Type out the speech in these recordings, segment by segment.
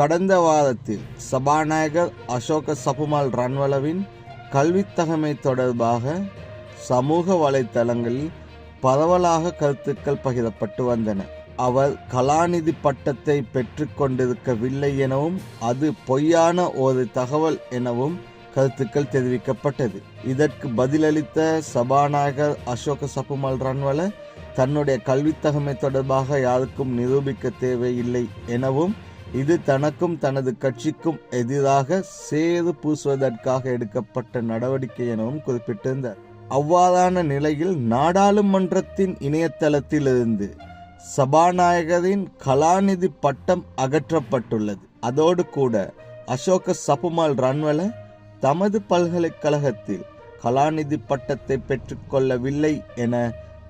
கடந்த வாரத்தில் சபாநாயகர் அசோக சபுமால் ரன்வலவின் கல்வித்தகமை தொடர்பாக சமூக வலைத்தளங்களில் பரவலாக கருத்துக்கள் பகிரப்பட்டு வந்தன. அவர் கலாநிதி பட்டத்தை பெற்றுக்கொண்டிருக்கவில்லை எனவும் அது பொய்யான ஒரு தகவல் எனவும் கருத்துக்கள் தெரிவிக்கப்பட்டது. இதற்கு பதிலளித்த சபாநாயகர் அசோக சபுமல் ரன்வல தன்னுடைய கல்வித்தகமை தொடர்பாக யாருக்கும் நிரூபிக்க தேவையில்லை எனவும் இது தனக்கும் தனது கட்சிக்கும் எதிராக சேறு பூசுவதற்காக எடுக்கப்பட்ட நடவடிக்கை எனவும் குறிப்பிட்டிருந்தார். அவ்வாறான நிலையில் நாடாளுமன்றத்தின் இணையதளத்திலிருந்து சபாநாயகரின் கலாநிதி பட்டம் அகற்றப்பட்டுள்ளது. அதோடு கூட அசோக சபுமால் ரன்வல தமது பல்கலைக்கழகத்தில் கலாநிதி பட்டத்தை பெற்றுக்கொள்ளவில்லை என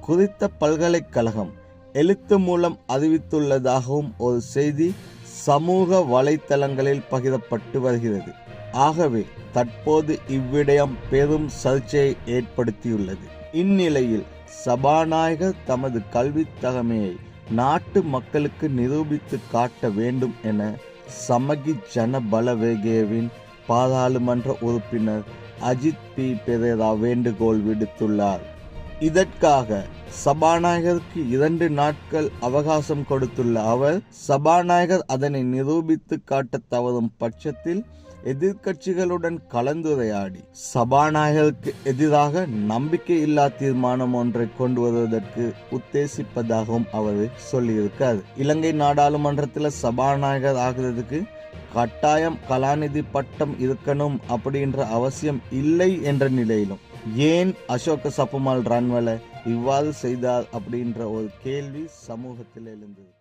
குறித்த பல்கலைக்கழகம் எழுத்து மூலம் அறிவித்துள்ளதாகவும் ஒரு செய்தி சமூக வலைத்தளங்களில் பகிரப்பட்டு வருகிறது. ஆகவே தற்போது இவ்விடயம் பெரும் சர்ச்சையை ஏற்படுத்தியுள்ளது. இந்நிலையில் சபாநாயகர் தமது கல்வித் தகமையை நாட்டு மக்களுக்கு நிரூபித்து காட்ட வேண்டும் என சமகி ஜன பலவேகேவின் பாராளுமன்ற உறுப்பினர் அஜித் பி. பெரேரா வேண்டுகோள் விடுத்துள்ளார். இதற்காக சபாநாயகருக்கு இரண்டு நாட்கள் அவகாசம் கொடுத்துள்ள அவர் சபாநாயகர் அதனை நிரூபித்து காட்ட தவறும் பட்சத்தில் எதிர்க்கட்சிகளுடன் கலந்துரையாடி சபாநாயகருக்கு எதிராக நம்பிக்கையில்லா தீர்மானம் ஒன்றை கொண்டு வருவதற்கு உத்தேசிப்பதாகவும் அவர் சொல்லியிருக்கார். இலங்கை நாடாளுமன்றத்தில் சபாநாயகர் ஆகிறதுக்கு கட்டாயம் கலாநிதி பட்டம் இருக்கணும் அப்படின்ற அவசியம் இல்லை என்ற நிலையிலும் ஏன் அசோக சப்புமால் ரன்வல இவ்வாறு செய்தார் அப்படின்ற ஒரு கேள்வி சமூகத்தில் எழுந்தது.